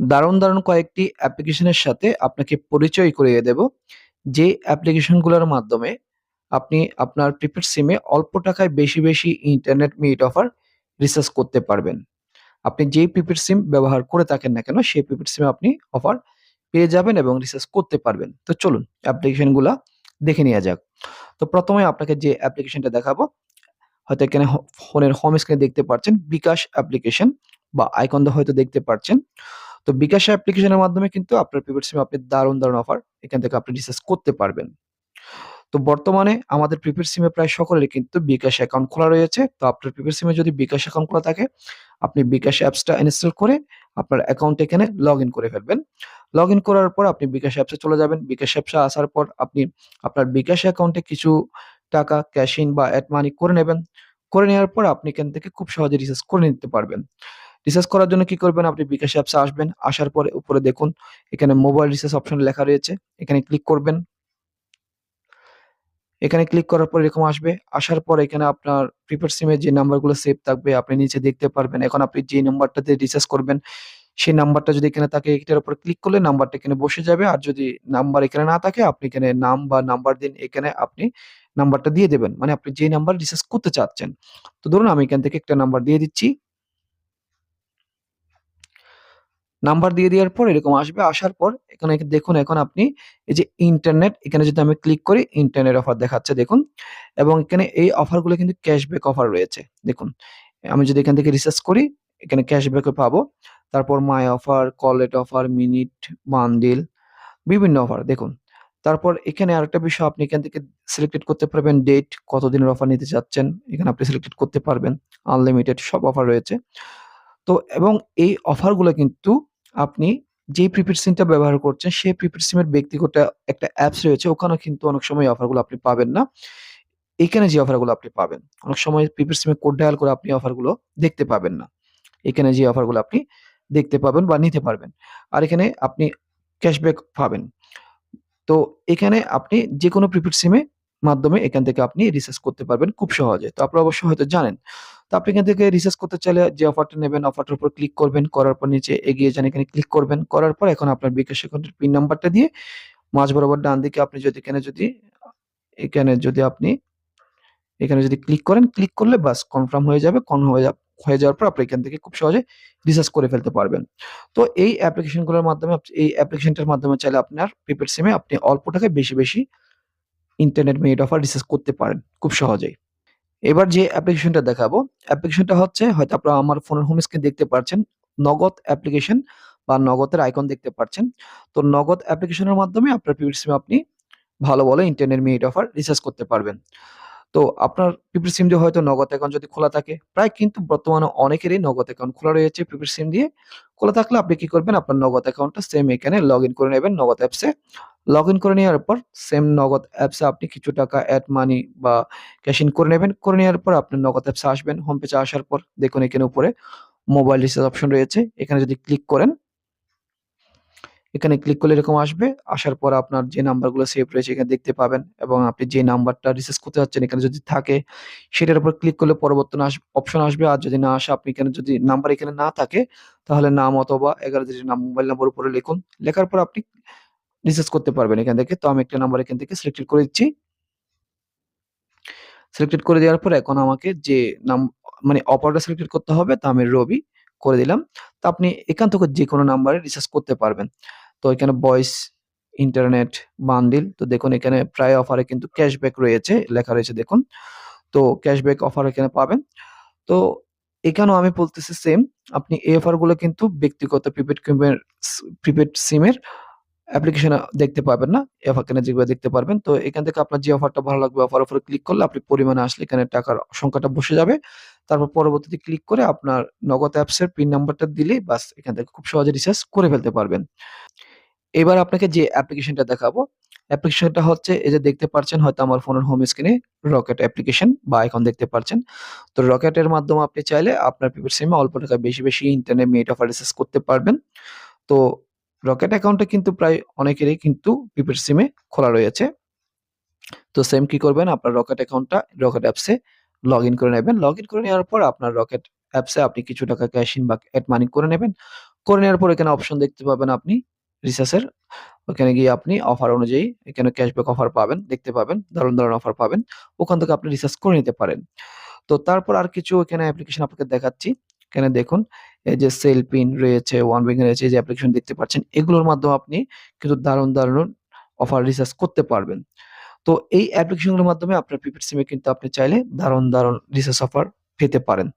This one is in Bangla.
দারুণ, দারুণ কয়েকটি অ্যাপ্লিকেশনের সাথে আপনাকে পরিচয় করিয়ে দেব। যে অ্যাপ্লিকেশনগুলোর মাধ্যমে আপনি আপনার প্রিপেড সিমে অল্প টাকায় বেশি, বেশি ইন্টারনেট মিনিট অফার রিচার্জ করতে পারবেন। আপনি যেই প্রিপেড সিম ব্যবহার করে থাকেন না কেন, সেই প্রিপেড সিমে আপনি অফার পেয়ে যাবেন এবং রিচার্জ করতে পারবেন। তো চলুন অ্যাপ্লিকেশনগুলা দেখে নেয়া যাক। তো প্রথমে আপনাকে যে অ্যাপ্লিকেশনটা দেখাবো, হয়তো এখানে ফোনের হোম স্ক্রিনে দেখতে পাচ্ছেন বিকাশ অ্যাপ্লিকেশন বা আইকন দিয়ে হয়তো দেখতে পাচ্ছেন। তো বিকাশ অ্যাপ্লিকেশনের মাধ্যমে কিন্তু আপনার প্রিপেড সিমে আপনি দারুণ, দারুণ অফার এখান থেকে আপনি রিচার্জ করতে পারবেন। তো বর্তমানে আমাদের প্রিপেড সিমে প্রায় সকলেরই কিন্তু বিকাশ অ্যাকাউন্ট খোলা রয়েছে। তো আপনার প্রিপেড সিমে যদি বিকাশ অ্যাকাউন্ট খোলা থাকে, আপনি বিকাশ অ্যাপসটা ইনস্টল করে আপনার অ্যাকাউন্ট এখানে লগইন করে ফেলবেন। লগইন করার পর আপনি বিকাশ অ্যাপসে চলে যাবেন। বিকাশ অ্যাপসে আসার পর আপনি আপনার বিকাশ অ্যাকাউন্টে কিছু টাকা ক্যাশ ইন বা এড মানি করে নেবেন। করে নেওয়ার পর আপনি এখান থেকে খুব সহজে রিচার্জ করে নিতে পারবেন। রিচার্জ করার জন্য কি করবেন? আপনি বিকাশ অ্যাপসে আসবেন। আসার পরে উপরে দেখুন এখানে মোবাইল রিচার্জ অপশন লেখা রয়েছে। এখানে ক্লিক করবেন। এখানে ক্লিক করার পর এরকম আসবে। আসার পর এখানে আপনার প্রিপেড সিমে যে নাম্বারগুলো সেভ থাকবে আপনি নিচে দেখতে পারবেন। এখন আপনি যে নাম্বারটা দিয়ে করবেন, সেই নাম্বারটা যদি এখানে থাকে এটার উপর ক্লিক করলে নাম্বারটা এখানে বসে যাবে। আর যদি নাম্বার এখানে না থাকে আপনি এখানে নাম বা নাম্বার দিন এখানে আপনি নাম্বারটা দিয়ে দেবেন। মানে আপনি যে নাম্বার রিচার্জ করতে চাচ্ছেন। তো ধরুন আমি এখান থেকে একটা নাম্বার দিয়ে দিচ্ছি। নাম্বার দিয়ে দেওয়ার পর এরকম আসবে। আসার পর এখানে দেখুন এখন আপনি এই যে ইন্টারনেট এখানে যদি আমি ক্লিক করি ইন্টারনেট অফার দেখাচ্ছে দেখুন। এবং এখানে এই অফারগুলো কিন্তু ক্যাশব্যাক অফার রয়েছে। দেখুন। আমি যদি এখান থেকে রিসার্চ করি এখানে ক্যাশব্যাকও পাবো। তারপর my offer, collect offer, minute bundle বিভিন্ন অফার দেখুন। তারপর এখানে আরেকটা বিষয় আপনি এখান থেকে সিলেক্টেড করতে পারবেন ডেট, কতদিনের অফার নিতে চাচ্ছেন। এখানে আপনি সিলেক্টেড করতে পারবেন। আনলিমিটেড সব অফার রয়েছে। তো এবং এই অফারগুলো কিন্তু আপনি যেই প্রিপেড সিমটা ব্যবহার করছেন, সেই প্রিপেড সিমের ব্যক্তিগত একটা অ্যাপস রয়েছে। ওখানেও কিন্তু অনেক সময় অফারগুলো আপনি পাবেন না। এখানে যে অফারগুলো আপনি পাবেন। অনেক সময় প্রিপেড সিমে কোড ডায়াল করে আপনি অফারগুলো দেখতে পাবেন না। এখানে যে অফারগুলো আপনি দেখতে পাবেন বা নিতে পারবেন। আর এখানে আপনি ক্যাশব্যাক পাবেন। তো এখানে আপনি যেকোনো প্রিপেড সিমে মাধ্যমে এখান থেকে আপনি রিচার্জ করতে পারবেন খুব সহজে। তো আপনারা অবশ্যই হয়তো জানেন। তো আপনি এখান থেকে রিসার্চ করতে চাইলে যে অফারটা নেবেন অফারটার উপর ক্লিক করবেন। করার পর নিচে এগিয়ে যান এখানে ক্লিক করবেন। করার পর এখন আপনার বিকাশ অ্যাকাউন্টের পিন নাম্বারটা দিয়ে মাঝ বরাবর ডান দিকে আপনি যদি এখানে যদি এখানে যদি আপনি এখানে যদি ক্লিক করেন, ক্লিক করলে বাস কনফার্ম হয়ে যাবে। কন হয়ে যা হয়ে যাওয়ার পর আপনি এখান থেকে খুব সহজে রিচার্জ করে ফেলতে পারবেন। তো এই অ্যাপ্লিকেশনগুলোর মাধ্যমে এই অ্যাপ্লিকেশনটার মাধ্যমে চাইলে আপনার প্রিপেড সিমে আপনি অল্প টাকায় বেশি, বেশি ইন্টারনেট মিনিট অফার রিচার্জ করতে পারেন খুব সহজেই। এবার যে অ্যাপ্লিকেশনটা দেখাবো, অ্যাপ্লিকেশনটা হচ্ছে হয়তো আপনারা আমার ফোনের হোম স্ক্রিন দেখতে পাচ্ছেন। নগদ অ্যাপ্লিকেশন বা নগদের আইকন দেখতে পাচ্ছেন। তো নগদ অ্যাপ্লিকেশনের মাধ্যমে আপনার প্রিপেড সিমে আপনি ভালো, ভালো ইন্টারনেট মিনিট অফার রিচার্জ করতে পারবেন। তো আপনার প্রিপেড সিম দিয়ে হয়তো নগদ অ্যাকাউন্ট যদি খোলা থাকে, প্রায় কিন্তু বর্তমানে অনেকেরই নগদ অ্যাকাউন্ট খোলা রয়েছে প্রিপেড সিম দিয়ে। খোলা থাকলে আপনি কি করবেন? আপনার নগদ অ্যাকাউন্টটা সেম এখানে লগ ইন করে নেবেন নগদ অ্যাপসে। লগইন করে নেওয়ার পর সেম নগদ অ্যাপসে আপনি কিছু টাকা অ্যাড মানি বা ক্যাশ ইন করে নেবেন। করে নেওয়ার পর আপনি নগদ অ্যাপসে আসবেন। হোম পেজে আসার পর দেখুন এখানে উপরে মোবাইল রিচার্জ অপশন রয়েছে। এখানে যদি ক্লিক করেন, এখানে ক্লিক করলে এরকম আসবে। আসার পর আপনার যে নাম্বারগুলো সেভ রয়েছে এখানে দেখতে পাবেন এবং আপনি যে নাম্বারটা রিচার্জ করতে যাচ্ছেন এখানে যদি থাকে, সেটার উপর ক্লিক করলে পরবর্তী অপশন আসবে। আর যদি না আসে, আপনি এখানে যদি নাম্বার এখানে না থাকে, তাহলে নাম অথবা ১১ ডিজিটের নাম মোবাইল নাম্বার উপরে লিখুন। লেখার পর আপনি রিচার্জ করতে পারবেন এখান থেকে। তো আমি একটা নাম্বার এখান থেকে সিলেক্টেড করে দিচ্ছি। সিলেক্টেড করে দেওয়ার পর এখন আমাকে যে নাম মানে অপারেটর সিলেক্টেড করতে হবে তো আমি রবি করে দিলাম। তো আপনি এখান থেকে যেকোনো নাম্বারে রিসার্চ করতে পারবেন। তো এখানে ভয়েস, ইন্টারনেট, বান্ডিল তো দেখুন এখানে প্রায় অফারে কিন্তু ক্যাশব্যাক রয়েছে, লেখা রয়েছে দেখুন। তো ক্যাশব্যাক অফার এখানে পাবেন। তো এখানেও আমি বলতেছি সেম আপনি এই অফারগুলো কিন্তু ব্যক্তিগত প্রিপেড প্রিপেড সিমের অ্যাপ্লিকেশনে দেখতে পাবেন না। অফার এখানে যেগুলো দেখতে পারবেন। তো এখান থেকে আপনার যে অফারটা ভালো লাগবে অফার উপরে ক্লিক করলে আপনি পরিমাণে আসলে এখানে টাকার সংখ্যাটা বসে যাবে। তারপর পরবর্তীতে ক্লিক করে আপনার নগদ অ্যাপসের পিন নাম্বারটা দিলেই বাস এখান থেকে খুব সহজে রিচার্জ করে ফেলতে পারবেন। এবার আপনাকে যে অ্যাপ্লিকেশনটা দেখাবো, অ্যাপ্লিকেশনটা হচ্ছে এই যে দেখতে পাচ্ছেন হয়তো আমার ফোনের হোম স্ক্রিনে রকেট অ্যাপ্লিকেশন বা আইকন দেখতে পাচ্ছেন। তো রকেটের মাধ্যমে আপনি চাইলে আপনার প্রিপেড সিমে অল্প টাকা বেশি, বেশি ইন্টারনেট মিনিট অফার রিচার্জ করতে পারবেন। তো রকেট অ্যাকাউন্টে কিন্তু প্রায় অনেকেরই কিন্তু প্রিপেড সিমে খোলা রয়েছে। তো সেম কি করবেন আপনার রকেট অ্যাকাউন্টটা রকেট অ্যাপসে লগইন করে নেবেন। লগইন করে নেওয়ার পর আপনার রকেট অ্যাপসে আপনি কিছু টাকা ক্যাশ ইন বা অ্যাড মানি করে নেবেন। করে নেওয়ার পর এখানে অপশন দেখতে পাবেন আপনি রিসার্চের ওখানে গিয়ে আপনি অফার অনুযায়ী এখানে ক্যাশব্যাক অফার পাবেন, দেখতে পাবেন। দারুণ, দারুণ অফার পাবেন। ওখান থেকে আপনি রিসার্চ করে নিতে পারেন। তো তারপর আর কিছু এখানে অ্যাপ্লিকেশন আপনাকে দেখাচ্ছি। এখানে দেখুন যে সেল পিন রয়েছে, ওয়ান ব্যাংক রয়েছে, যে অ্যাপ্লিকেশন দেখতে পাচ্ছেন। এগুলোর মাধ্যমে আপনি কিন্তু দারুণ, দারুণ অফার রিসার্চ করতে পারবেন। তো এই অ্যাপ্লিকেশনগুলোর মাধ্যমে আপনার প্রিপেড সিমে কিন্তু আপনি চাইলে দারুণ, দারুণ রিসার্চ অফার পেতে পারেন।